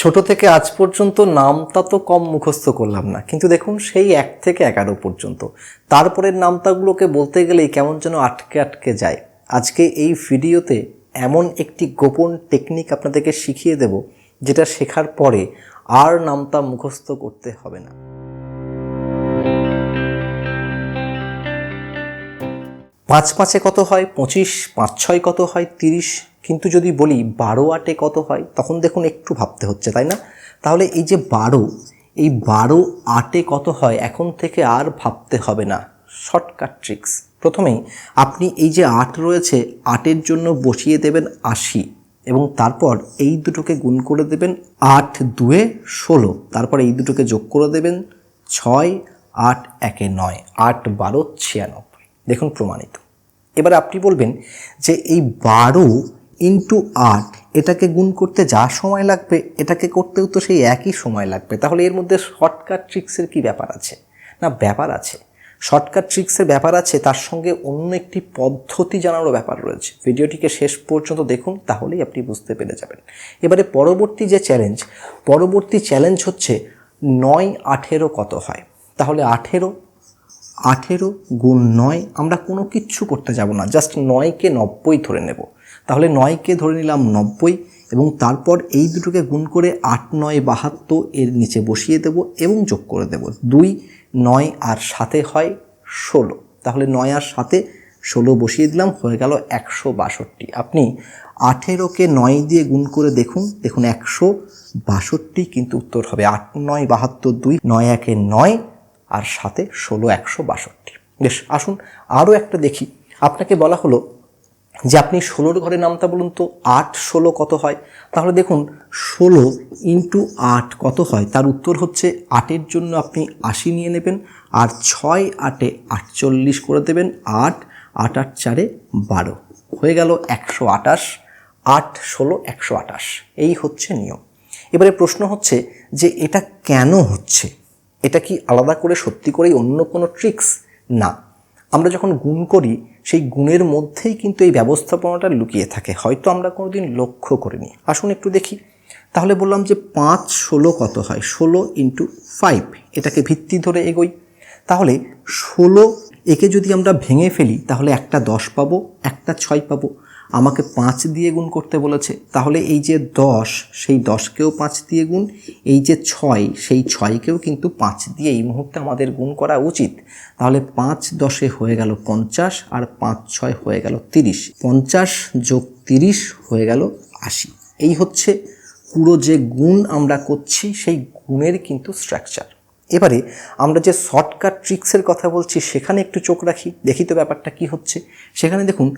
ছোট থেকে আজ পর্যন্ত নামতা তো কম মুখস্থ করলাম না। কিন্তু দেখুন, সেই এক থেকে এগারো পর্যন্ত। তারপরের নামতাগুলোকে বলতে গেলেই কেমন যেন আটকে আটকে যায়। আজকে এই ভিডিওতে এমন একটি গোপন টেকনিক আপনাদেরকে শিখিয়ে দেব, যেটা শেখার পরে আর নামতা মুখস্থ করতে হবে না। পাঁচ পাঁচে কত হয়? পঁচিশ, পাঁচ ছয় কত হয়? তিরিশ কিন্তু যদি বলি বারো আটে কত হয়, তখন দেখুন একটু ভাবতে হচ্ছে, তাই না? তাহলে এই যে বারো, এই বারো আটে কত হয়, এখন থেকে আর ভাবতে হবে না। Shortcut tricks. প্রথমেই আপনি এই যে আট রয়েছে, আটের জন্য বসিয়ে দেবেন আশি এবং তারপর এই দুটোকে গুণ করে দেবেন আট দুয়ে ষোলো। তারপর এই দুটোকে যোগ করে দেবেন ছয়, আট, একে নয়। আট, বারো, ছিয়ানব্বই। দেখুন প্রমাণিত। এবার আপনি বলবেন যে এই বারো ইন্টু আট এটাকে গুণ করতে যা সময় লাগবে, এটাকে করতেও তো সেই একই সময় লাগবে। তাহলে এর মধ্যে শর্টকাট ট্রিক্সের কি ব্যাপার আছে? না, ব্যাপার আছে। শর্টকাট ট্রিক্সের ব্যাপার আছে, তার সঙ্গে অন্য একটি পদ্ধতি জানারও ব্যাপার রয়েছে। ভিডিওটিকে শেষ পর্যন্ত দেখুন, তাহলেই আপনি বুঝতে পেরে যাবেন। এবারে পরবর্তী যে চ্যালেঞ্জ পরবর্তী চ্যালেঞ্জ হচ্ছে নয় আঠেরো কত হয়? তাহলে আঠেরো আঠেরো গুণ নয়, আমরা কোনো কিচ্ছু করতে যাব না জাস্ট নয়কে নব্বই ধরে নেব। তাহলে নয়কে ধরে নিলাম নব্বই এবং তারপর এই দুটোকে গুণ করে আট, নয়, বাহাত্তর এর নিচে বসিয়ে দেব এবং যোগ করে দেব। দুই, নয় আর সাথে হয় ষোলো। তাহলে নয় আর সাথে ষোলো বসিয়ে দিলাম, হয়ে গেল একশো বাষট্টি। আপনি আঠেরোকে নয় দিয়ে গুণ করে দেখুন দেখুন একশো বাষট্টি কিন্তু উত্তর হবে। আট, নয়, বাহাত্তর, দুই, নয় একে নয় আর সাথে ষোলো, একশো বাষট্টি। বেশ, আসুন আরও একটা দেখি। আপনাকে বলা হলো যে আপনি ষোলোর ঘরে নামতা বলুন তো, আট ষোলো কত হয়? তাহলে দেখুন, ষোলো ইন্টু আট কত হয়? তার উত্তর হচ্ছে আটের জন্য আপনি আশি নিয়ে নেবেন, আর ছয় আটে আটচল্লিশ করে দেবেন, আট আট আট চারে বারো। হয়ে গেল একশো আটাশ, আট ষোলো একশো আটাশ। এই হচ্ছে নিয়ম। এবারে প্রশ্ন হচ্ছে যে এটা কেন হচ্ছে? এটা কি আলাদা করে সত্যি করেই অন্য কোনো ট্রিক্স না। আমরা যখন গুণ করি সেই গুণের মধ্যেই কিন্তু এই ব্যবস্থাপনাটা লুকিয়ে থাকে। হয়তো আমরা কোনো দিন লক্ষ্য করিনি। আসুন একটু দেখি। তাহলে বললাম যে পাঁচ ষোলো কত হয়? ষোলো ইন্টু ফাইভ, এটাকে ভিত্তি ধরে এগোই। তাহলে ষোলো একে যদি আমরা ভেঙে ফেলি, তাহলে একটা দশ পাবো, একটা ছয় পাবো। আমাকে পাঁচ দিয়ে গুণ করতে বলেছে। তাহলে এই যে দশ, সেই দশকেও পাঁচ দিয়ে গুণ, এই যে ছয়, সেই ছয়কেও কিন্তু পাঁচ দিয়ে এই মুহূর্তে আমাদের গুণ করা উচিত। তাহলে পাঁচ দশে হয়ে গেল পঞ্চাশ আর পাঁচ ছয় হয়ে গেল তিরিশ। পঞ্চাশ যোগ তিরিশ হয়ে গেল আশি। এই হচ্ছে পুরো যে গুণ আমরা করছি, সেই গুণের কিন্তু স্ট্রাকচার এবারে আমরা যে শর্টকাট ট্রিক্সের কথা বলছি, সেখানে একটু চোখ রাখি, দেখি তো ব্যাপারটা কি হচ্ছে। সেখানে দেখুন,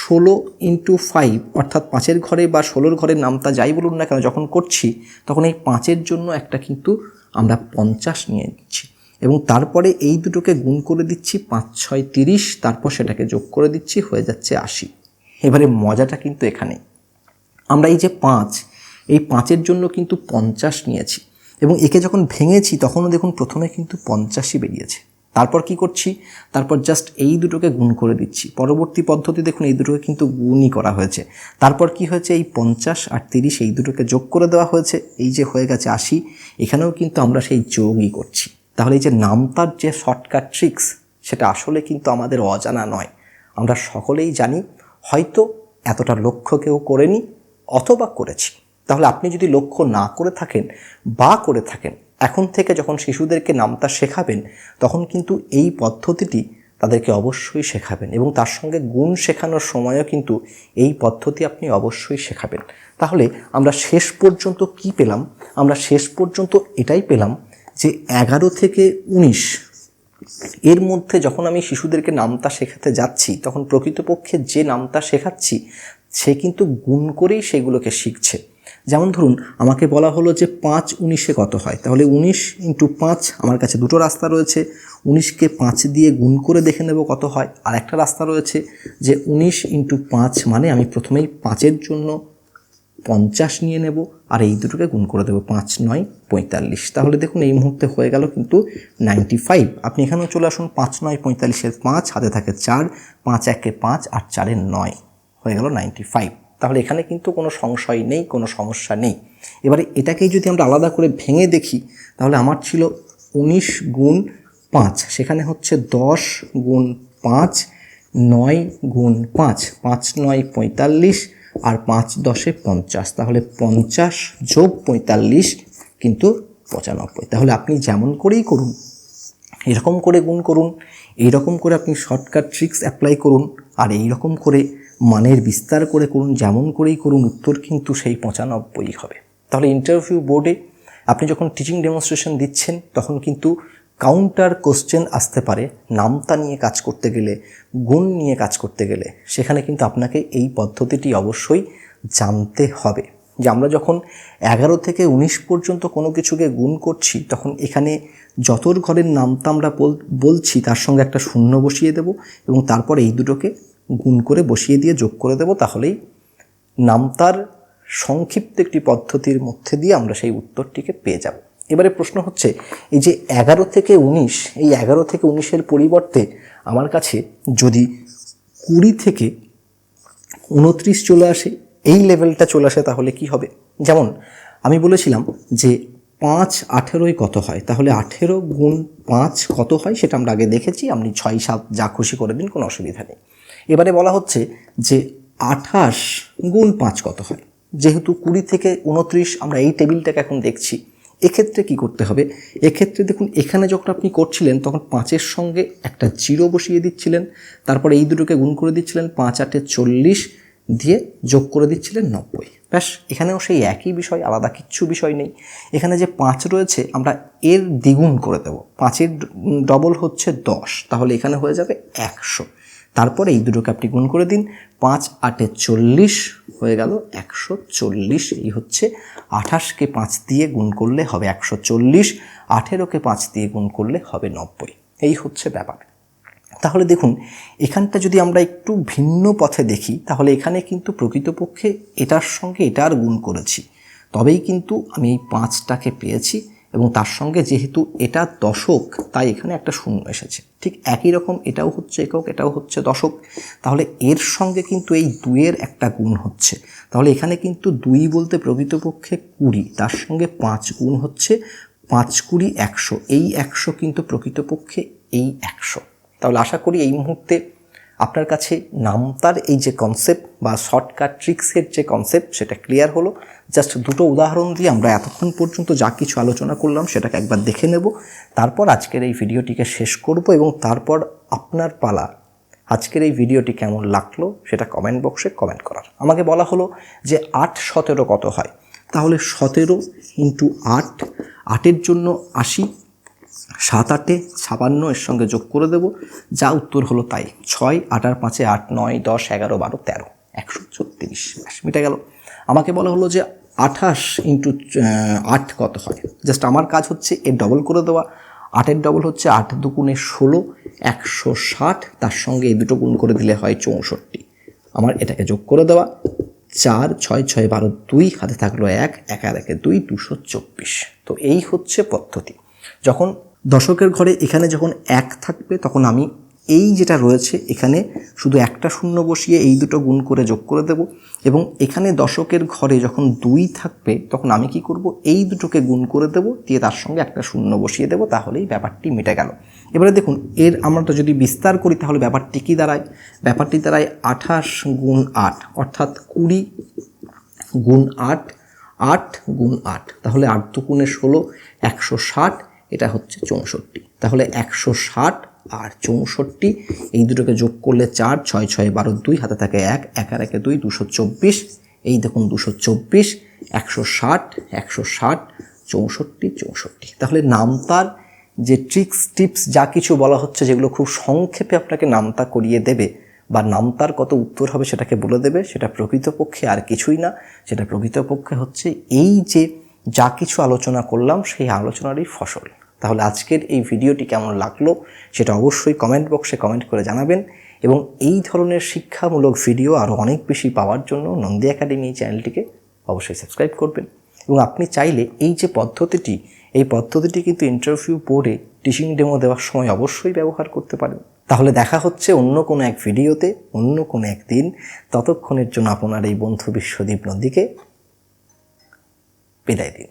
ষোলো ইন্টু ফাইভ অর্থাৎ পাঁচের ঘরে বা ষোলোর ঘরের নামটা যাই বলুন না কেন, যখন করছি, তখন এই পাঁচের জন্য একটা কিন্তু আমরা পঞ্চাশ নিয়ে নিচ্ছি। এবং তারপরে এই দুটোকে গুণ করে দিচ্ছি পাঁচ, ছয়, তিরিশ, তারপর সেটাকে যোগ করে দিচ্ছি, হয়ে যাচ্ছে আশি। এবারে মজাটা কিন্তু এখানে আমরা এই যে পাঁচ, এই পাঁচের জন্য কিন্তু পঞ্চাশ নিয়েছি। এবং একে যখন ভেঙেছি, তখনও দেখুন প্রথমে কিন্তু পঞ্চাশই বেরিয়েছে। তারপর কি করছি? তারপর জাস্ট এই দুটোকে গুণ করে দিচ্ছি। পরবর্তী পদ্ধতি দেখুন, এই দুটোকে কিন্তু গুণই করা হয়েছে। তারপর কি হয়েছে? এই পঞ্চাশ আর তিরিশ এই দুটোকে যোগ করে দেওয়া হয়েছে। এই যে হয়ে গেছে আশি, এখানেও কিন্তু আমরা সেই যোগই করছি। তাহলে এই যে নামতার যে শর্টকাট ট্রিক্স সেটা আসলে কিন্তু আমাদের অজানা নয়। আমরা সকলেই জানি, হয়তো এতটা লক্ষ্য কেউ করেনি, অথবা করেছি। তাহলে আপনি যদি লক্ষ্য না করে থাকেন বা করে থাকেন, এখন থেকে যখন শিশুদেরকে নামতা শেখাবেন, তখন কিন্তু এই পদ্ধতিটি তাদেরকে অবশ্যই শেখাবেন এবং তার সঙ্গে গুণ শেখানোর সময়ও কিন্তু এই পদ্ধতি আপনি অবশ্যই শেখাবেন। তাহলে আমরা শেষ পর্যন্ত কি পেলাম? আমরা শেষ পর্যন্ত এটাই পেলাম যে এগারো থেকে উনিশ, এর মধ্যে যখন আমি শিশুদেরকে নামতা শেখাতে যাচ্ছি, তখন প্রকৃতপক্ষে যে নামতা শেখাচ্ছি, সে কিন্তু গুণ করেই সেগুলোকে শিখছে। যেমন ধরুন, আমাকে বলা হলো যে পাঁচ উনিশে কত হয়। তাহলে উনিশ ইন্টু পাঁচ, আমার কাছে দুটো রাস্তা রয়েছে। উনিশকে পাঁচ দিয়ে গুণ করে দেখে নেব কত হয়। আর একটা রাস্তা রয়েছে যে উনিশ ইন্টু পাঁচ মানে আমি প্রথমেই পাঁচের জন্য পঞ্চাশ নিয়ে নেব, আর এই দুটোকে গুণ করে দেবো পাঁচ নয় পঁয়তাল্লিশ। তাহলে দেখুন, এই মুহূর্তে হয়ে গেল কিন্তু নাইনটি ফাইভ। আপনি এখানেও চলে আসুন, পাঁচ নয় পঁয়তাল্লিশের পাঁচ, হাতে থাকে চার, পাঁচ একে পাঁচ, আর চারের নয়। হয়ে গেল নাইনটি ফাইভ। তাহলে এখানে কিন্তু কোনো সংশয় নেই, কোনো সমস্যা নেই। এবারে এটাকেই যদি আমরা আলাদা করে ভেঙে দেখি, তাহলে আমার ছিল উনিশ গুণ পাঁচ। সেখানে হচ্ছে দশ গুণ পাঁচ, নয় গুণ পাঁচ। পাঁচ নয় পঁয়তাল্লিশ আর পাঁচ দশে পঞ্চাশ। তাহলে পঞ্চাশ যোগ পঁয়তাল্লিশ কিন্তু পঁচানব্বই। তাহলে আপনি যেমন করেই করুন এরকম করে গুণ করুন, এইরকম করে আপনি শর্টকাট ট্রিক্স অ্যাপ্লাই করুন, আর এই রকম করে মানের বিস্তার করে করুন, যেমন করেই করুন, উত্তর কিন্তু সেই পঁচানব্বই হবে। তাহলে ইন্টারভিউ বোর্ডে আপনি যখন টিচিং ডেমনস্ট্রেশন দিচ্ছেন, তখন কিন্তু কাউন্টার কোশ্চেন আসতে পারে, নামতা নিয়ে কাজ করতে গেলে, গুণ নিয়ে কাজ করতে গেলে। সেখানে কিন্তু আপনাকে এই পদ্ধতিটি অবশ্যই জানতে হবে। যে আমরা যখন এগারো থেকে উনিশ পর্যন্ত কোনো কিছুকে গুণ করছি, তখন এখানে যতর ঘরের নামতা আমরা বল- বলছি, তার সঙ্গে একটা শূন্য বসিয়ে দেব এবং তারপর এই দুটোকে গুণ করে বসিয়ে দিয়ে যোগ করে দেব। তাহলেই নামতার সংক্ষিপ্ত একটি পদ্ধতির মধ্যে দিয়ে আমরা সেই উত্তরটিকে পেয়ে যাব। এবারে প্রশ্ন হচ্ছে, এই যে এগারো থেকে উনিশ, এই এগারো থেকে উনিশের পরিবর্তে আমার কাছে যদি কুড়ি থেকে উনত্রিশ চলে আসে এই লেভেলটা চলে আসে তাহলে কি হবে? যেমন, আমি বলেছিলাম যে পাঁচ আঠেরোই কত হয়? তাহলে আঠেরো গুণ পাঁচ কত হয়? সেটা আমরা আগে দেখেছি, আপনি ছয়, সাত যা খুশি করে দিন, কোনো অসুবিধা নেই। এবারে বলা হচ্ছে যে আঠাশ গুণ পাঁচ কত হয়? যেহেতু কুড়ি থেকে উনত্রিশ আমরা এই টেবিলটাকে এখন দেখছি, এক্ষেত্রে কি করতে হবে? এক্ষেত্রে দেখুন, এখানে যখন আপনি করছিলেন, তখন পাঁচের সঙ্গে একটা জিরো বসিয়ে দিচ্ছিলেন, তারপরে এই দুটোকে গুণ করে দিচ্ছিলেন, পাঁচ আটে চল্লিশ দিয়ে যোগ করে দিচ্ছিলেন নব্বই। ব্যাস, এখানেও সেই একই বিষয়, আলাদা কিচ্ছু বিষয় নেই। এখানে যে পাঁচ রয়েছে, আমরা এর দ্বিগুণ করে দেব। পাঁচের ডবল হচ্ছে দশ, তাহলে এখানে হয়ে যাবে একশো। তারপরে এই দুটোকে আপনি গুণ করে দিন। পাঁচ আটে চল্লিশ হয়ে গেল একশো চল্লিশ। এই হচ্ছে আঠাশকে পাঁচ দিয়ে গুণ করলে হবে একশো চল্লিশ, আঠেরোকে পাঁচ দিয়ে গুণ করলে হবে নব্বই। এই হচ্ছে ব্যাপার। তাহলে দেখুন, এখানটা যদি আমরা একটু ভিন্ন পথে দেখি, তাহলে এখানে কিন্তু প্রকৃতপক্ষে এটার সঙ্গে এটার গুণ করেছি। তবেই কিন্তু আমি এই পাঁচটাকে পেয়েছি এবং তার সঙ্গে যেহেতু এটা দশক, তাই এখানে একটা শূন্য এসেছে। ঠিক একই রকম এটাও হচ্ছে একক, এটাও হচ্ছে দশক। তাহলে এর সঙ্গে কিন্তু এই দুইয়ের একটা গুণ হচ্ছে। তাহলে এখানে কিন্তু দুই বলতে প্রকৃতপক্ষে কুড়ি, তার সঙ্গে পাঁচ গুণ হচ্ছে পাঁচ কুড়ি একশো। এই একশো কিন্তু প্রকৃতপক্ষে এই একশো। তাহলে আশা করি এই মুহূর্তে আপনার কাছে নামতার এই যে কনসেপ্ট বা শর্টকাট ট্রিক্সের যে কনসেপ্ট সেটা ক্লিয়ার হলো। জাস্ট দুটো উদাহরণ দিয়ে আমরা এতক্ষণ পর্যন্ত যা কিছু আলোচনা করলাম, সেটাকে একবার দেখে নেব। তারপর আজকের এই ভিডিওটিকে শেষ করব এবং তারপর আপনার পালা আজকের এই ভিডিওটি কেমন লাগল, সেটা কমেন্ট বক্সে কমেন্ট করার। আমাকে বলা হলো যে আট সতেরো কত হয়? তাহলে সতেরো ইন্টু আট, আটের জন্য আশি সাত আটে ছাপান্ন এর সঙ্গে যোগ করে দেব। যা উত্তর হলো তাই। ছয়, আট আর পাঁচে আট, নয়, দশ, এগারো, বারো, তেরো। একশো ছত্রিশ। ব্যাস, মিটে গেল। আমাকে বলা হলো যে আঠাশ ইন্টু আট কত হয়? জাস্ট আমার কাজ হচ্ছে এর ডবল করে দেওয়া। আটের ডবল হচ্ছে আট দুগুণে ষোলো, একশো ষাট। তার সঙ্গে এই দুটো গুণ করে দিলে হয় চৌষট্টি। আমার এটাকে যোগ করে দেওয়া। চার, ছয় ছয়, বারো, দুই, হাতে থাকল এক এক একে দুই, দুশো চব্বিশ। তো এই হচ্ছে পদ্ধতি। যখন দশকের ঘরে এখানে যখন এক থাকবে, তখন আমি এই যেটা রয়েছে, এখানে শুধু একটা শূন্য বসিয়ে এই দুটো গুণ করে যোগ করে দেব। এবং এখানে দশকের ঘরে যখন দুই থাকবে, তখন আমি কি করব? এই দুটোকে গুণ করে দেব, দিয়ে তার সঙ্গে একটা শূন্য বসিয়ে দেব, তাহলেই ব্যাপারটি মিটে গেল। এবারে দেখুন, এর আমরা তো যদি বিস্তার করি, তাহলে ব্যাপারটি কী দাঁড়ায়? ব্যাপারটি দাঁড়ায় আঠাশ গুণ আট, অর্থাৎ কুড়ি গুণ আট আট গুণ আট। তাহলে আট দুগুণে ষোলো, একশো ষাট এটা হচ্ছে চৌষট্টি। তাহলে একশো ষাট আর চৌষট্টি, এই দুটোকে যোগ করলে চার, ছয় ছয়, বারো, দুই, হাতে থাকে এক এক একে দুই, দুশো চব্বিশ। এই দেখুন দুশো চব্বিশ, একশো ষাট একশো ষাট, চৌষট্টি চৌষট্টি। তাহলে নামতার যে ট্রিক্স টিপস যা কিছু বলা হচ্ছে যেগুলো খুব সংক্ষেপে আপনাকে নামতা করিয়ে দেবে বা নামতার কত উত্তর হবে সেটাকে বলে দেবে, সেটা প্রকৃতপক্ষে আর কিছুই না। সেটা প্রকৃতপক্ষে হচ্ছে এই যে যা কিছু আলোচনা করলাম, সেই আলোচনারই ফসল। তাহলে আজকের এই ভিডিওটি কেমন লাগল সেটা অবশ্যই কমেন্ট বক্সে কমেন্ট করে জানাবেন। এবং এই ধরনের শিক্ষামূলক ভিডিও আরও অনেক বেশি পাওয়ার জন্য নন্দী একাডেমি চ্যানেলটিকে অবশ্যই সাবস্ক্রাইব করবেন। এবং আপনি চাইলে এই যে পদ্ধতিটি, এই পদ্ধতিটি কিন্তু ইন্টারভিউ বোর্ডে টিচিং ডেমো দেওয়ার সময় অবশ্যই ব্যবহার করতে পারেন। তাহলে দেখা হচ্ছে অন্য কোনো এক ভিডিওতে অন্য কোনো এক দিন ততক্ষণের জন্য আপনার এই বন্ধু বিশ্বদীপ নদীকে বিদায় দিন।